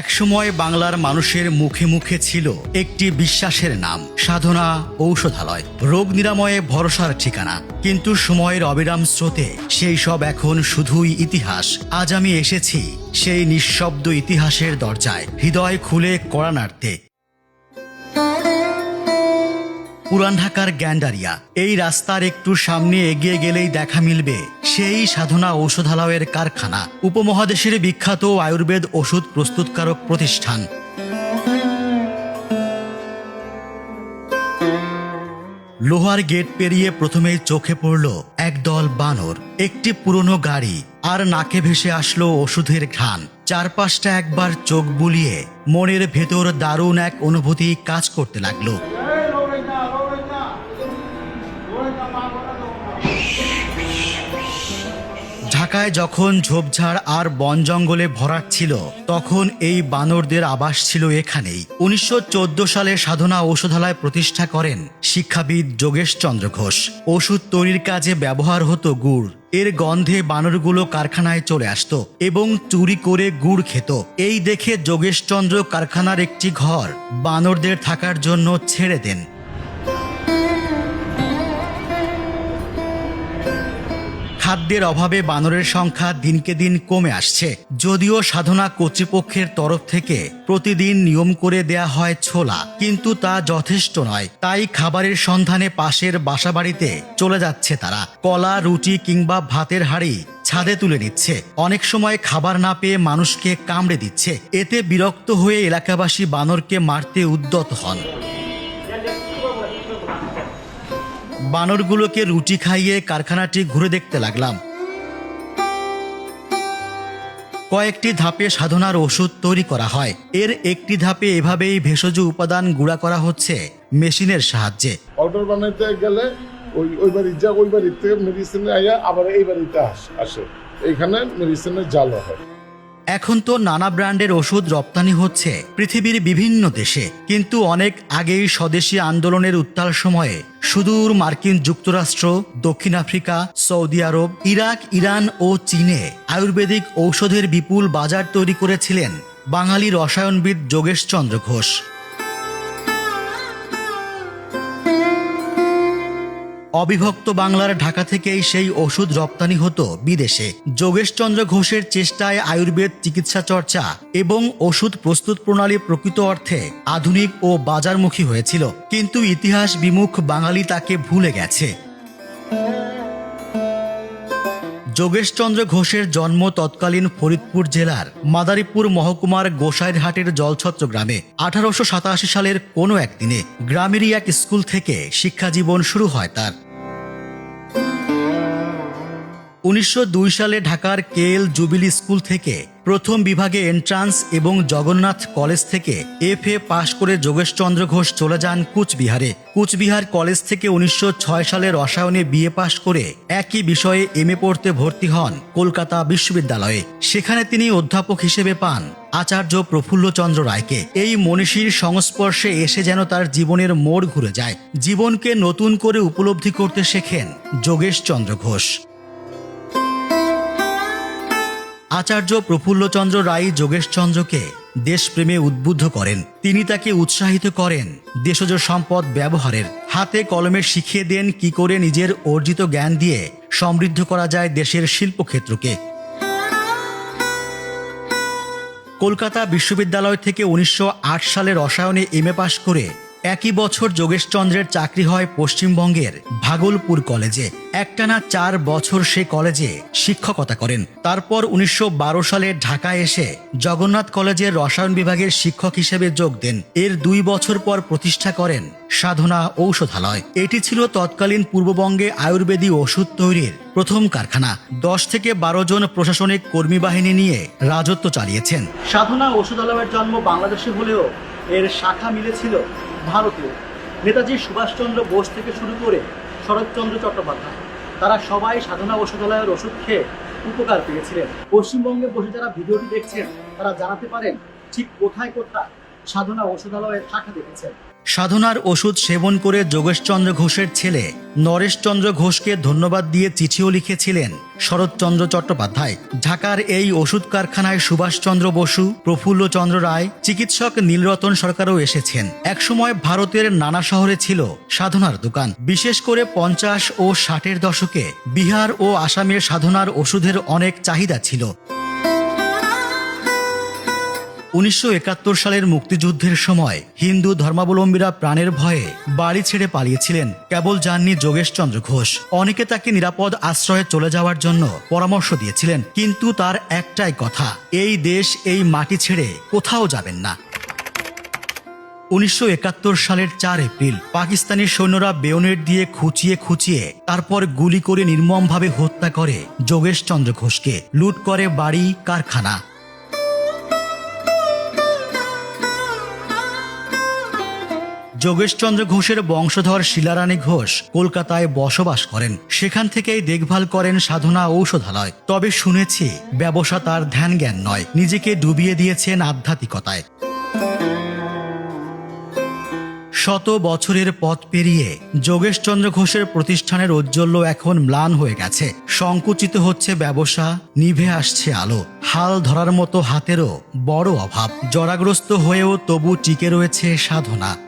একসময় বাংলার মানুষের মুখে মুখে ছিল একটি বিশ্বাসের নাম, সাধনা, ঔষধালয়। রোগ নিরাময়ে ভরসার ঠিকানা। কিন্তু সময়ের অবিরাম স্রোতে সেই সব এখন শুধুই ইতিহাস। আজ আমি এসেছি সেই নিঃশব্দ ইতিহাসের দরজায়, হৃদয় খুলে কড়া নাড়তে পুরান ঢাকার গ্যান্ডারিয়া, এই রাস্তার একটু সামনে এগিয়ে গেলেই দেখা মিলবে সেই সাধনা ঔষধালয়ের কারখানা, উপমহাদেশের বিখ্যাত আয়ুর্বেদ ওষুধ প্রস্তুতকারক প্রতিষ্ঠান। লোহার গেট পেরিয়ে প্রথমে চোখে পড়ল একদল বানর, একটি পুরনো গাড়ি, আর নাকে ভেসে আসলো ওষুধের ঘ্রাণ। চারপাশটা একবার চোখ বুলিয়ে মনের ভেতর দারুণ এক অনুভূতি কাজ করতে লাগল। ঢাকায় যখন ঝোপঝাড় আর বন জঙ্গলে ভরাট ছিল, তখন এই বানরদের আবাস ছিল এখানেই। উনিশশো চোদ্দ সালে সাধনা ঔষধালয় প্রতিষ্ঠা করেন শিক্ষাবিদ যোগেশ চন্দ্র ঘোষ। ওষুধ তৈরির কাজে ব্যবহার হতো গুড়। এর গন্ধে বানরগুলো কারখানায় চলে আসত এবং চুরি করে গুড় খেত। এই দেখে যোগেশচন্দ্র কারখানার একটি ঘর বানরদের থাকার জন্য ছেড়ে দেন। খাদ্যের অভাবে বানরের সংখ্যা দিনকে দিন কমে আসছে। যদিও সাধনা কর্তৃপক্ষের তরফ থেকে প্রতিদিন নিয়ম করে দেয়া হয় ছোলা, কিন্তু তা যথেষ্ট নয়। তাই খাবারের সন্ধানে পাশের বাসাবাড়িতে চলে যাচ্ছে তারা। কলা, রুটি কিংবা ভাতের হাড়ি ছাদে তুলে নিচ্ছে। অনেক সময় খাবার না পেয়ে মানুষকে কামড়ে দিচ্ছে। এতে বিরক্ত হয়ে এলাকাবাসী বানরকে মারতে উদ্যত হন। বানরগুলোকে রুটি খাইয়ে কারখানাটি ঘুরে দেখতে লাগলাম। কয়েকটি ধাপে সাধনার ওষুধ তৈরি করা হয়। এর একটি ধাপে এভাবেই ভেষজ উপাদান গুঁড়া করা হচ্ছে মেশিনের সাহায্যে। পাউডার বানাইতে গেলে ওই ওই বাড়ি যা ওই বাড়ির থেকে মেডিসিন আইয়া আবার এই বাড়িতে আসে এইখানে মেডিসিনের জাল হয়। এখন তো নানা ব্র্যান্ডের ওষুধ রপ্তানি হচ্ছে পৃথিবীর বিভিন্ন দেশে। কিন্তু অনেক আগেই স্বদেশী আন্দোলনের উত্তাল সময়ে সুদূর মার্কিন যুক্তরাষ্ট্র, দক্ষিণ Africa, Saudi Arab, Iraq, Iran ও চীনে আয়ুর্বেদিক ঔষধের বিপুল বাজার তৈরি করেছিলেন বাঙালি রসায়নবিদ যোগেশচন্দ্র ঘোষ। অবিভক্ত বাংলার ঢাকা থেকেই সেই ওষুধ রপ্তানি হতো বিদেশে। যোগেশচন্দ্র ঘোষের চেষ্টায় আয়ুর্বেদ চিকিৎসা চর্চা এবং ওষুধ প্রস্তুত প্রণালী প্রকৃত অর্থে আধুনিক ও বাজারমুখী হয়েছিল। কিন্তু ইতিহাস বিমুখ বাঙালি তাকে ভুলে গেছে। যোগেশচন্দ্র ঘোষের জন্ম তৎকালীন ফরিদপুর জেলার মাদারীপুর মহকুমার গোসাইরহাটের জলছত্র গ্রামে। আঠারোশো সাতাশি সালের কোনো একদিনে গ্রামেরই এক স্কুল থেকে শিক্ষাজীবন শুরু হয় তার। উনিশশো দুই সালে ঢাকার কেএল জুবিলি স্কুল থেকে প্রথম বিভাগে এন্ট্রান্স এবং জগন্নাথ কলেজ থেকে এফ এ পাশ করে যোগেশচন্দ্র ঘোষ চলে যান কুচবিহারে। কুচবিহার কলেজ থেকে উনিশশো ছয় সালে রসায়নে বিএ পাশ করে একই বিষয়ে এম এ পড়তে ভর্তি হন কলকাতা বিশ্ববিদ্যালয়ে। সেখানে তিনি অধ্যাপক হিসেবে পান আচার্য প্রফুল্লচন্দ্র রায়কে। এই মনীষীর সংস্পর্শে এসে যেন তার জীবনের মোড় ঘুরে যায়। জীবনকে নতুন করে উপলব্ধি করতে শেখেন যোগেশচন্দ্র ঘোষ। আচার্য প্রফুল্লচন্দ্র রায় যোগেশচন্দ্রকে দেশপ্রেমে উদ্বুদ্ধ করেন। তিনি তাকে উৎসাহিত করেন দেশজ সম্পদ ব্যবহারের। হাতে কলমে শিখিয়ে দেন কি করে নিজের অর্জিত জ্ঞান দিয়ে সমৃদ্ধ করা যায় দেশের শিল্পক্ষেত্রকে। কলকাতা বিশ্ববিদ্যালয় থেকে উনিশশো আট সালে রসায়নে এম পাশ করে একই বছর যোগেশচন্দ্রের চাকরি হয় পশ্চিমবঙ্গের ভাগলপুর কলেজে। একটানা চার বছর সে কলেজে শিক্ষকতা করেন। তারপর উনিশশো বারো সালে ঢাকায় এসে জগন্নাথ কলেজের রসায়ন বিভাগের শিক্ষক হিসেবে যোগ দেন। এর দুই বছর পর প্রতিষ্ঠা করেন সাধনা ঔষধালয়। এটি ছিল তৎকালীন পূর্ববঙ্গে আয়ুর্বেদী ওষুধ তৈরির প্রথম কারখানা। দশ থেকে বারো জন প্রশাসনিক কর্মী বাহিনী নিয়ে রাজত্ব চালিয়েছেন। সাধনা ঔষধালয়ের জন্ম বাংলাদেশে হলেও এর শাখা মিলেছিল ভারতীয়। নেতাজি সুভাষচন্দ্র বোস থেকে শুরু করে শরৎচন্দ্র চট্টোপাধ্যায়, তারা সবাই সাধনা ঔষধালয়ের ওষুধ খেয়ে উপকার পেয়েছিলেন। পশ্চিমবঙ্গে বসে যারা ভিডিওটি দেখছেন, তারা জানাতে পারেন ঠিক কোথায় কোথায় সাধনা ঔষধালয়ের শাখা দেখেছেন। সাধনার ওষুধ সেবন করে যোগেশচন্দ্র ঘোষের ছেলে নরেশচন্দ্র ঘোষকে ধন্যবাদ দিয়ে চিঠিও লিখেছিলেন শরৎচন্দ্র চট্টোপাধ্যায়। ঢাকার এই ওষুধ কারখানায় সুভাষচন্দ্র বসু, প্রফুল্লচন্দ্র রায়, চিকিৎসক নীলরতন সরকারও এসেছেন। একসময় ভারতের নানা শহরে ছিল সাধনার দোকান। বিশেষ করে পঞ্চাশ ও ষাটের দশকে বিহার ও আসামের সাধনার ওষুধের অনেক চাহিদা ছিল। উনিশশো একাত্তর সালের মুক্তিযুদ্ধের সময় হিন্দু ধর্মাবলম্বীরা প্রাণের ভয়ে বাড়ি ছেড়ে পালিয়েছিলেন। কেবল যাননি যোগেশচন্দ্র ঘোষ। অনেকে তাকে নিরাপদ আশ্রয়ে চলে যাওয়ার জন্য পরামর্শ দিয়েছিলেন। কিন্তু তার একটাই কথা, এই দেশ, এই মাটি ছেড়ে কোথাও যাবেন না। উনিশশো একাত্তর সালের চার এপ্রিল, পাকিস্তানি সৈন্যরা বেয়নেট দিয়ে খুঁচিয়ে খুঁচিয়ে তারপর গুলি করে নির্মমভাবে হত্যা করে যোগেশচন্দ্র ঘোষকে। লুট করে বাড়ি, কারখানা। যোগেশচন্দ্র ঘোষের বংশধর শিলারানী ঘোষ কলকাতায় বসবাস করেন। সেখান থেকেই দেখভাল করেন সাধনা ঔষধালয়। তবে শুনেছি, ব্যবসা তার ধ্যান জ্ঞান নয়, নিজেকে ডুবিয়ে দিয়েছেন আধ্যাত্মিকতায়। শত বছরের পথ পেরিয়ে যোগেশচন্দ্র ঘোষের প্রতিষ্ঠানের ঔজ্জ্বল্য এখন ম্লান হয়ে গেছে। সংকুচিত হচ্ছে ব্যবসা, নিভে আসছে আলো। হাল ধরার মতো হাতেরও বড় অভাব। জরাগ্রস্ত হয়েও তবু টিকে রয়েছে সাধনা।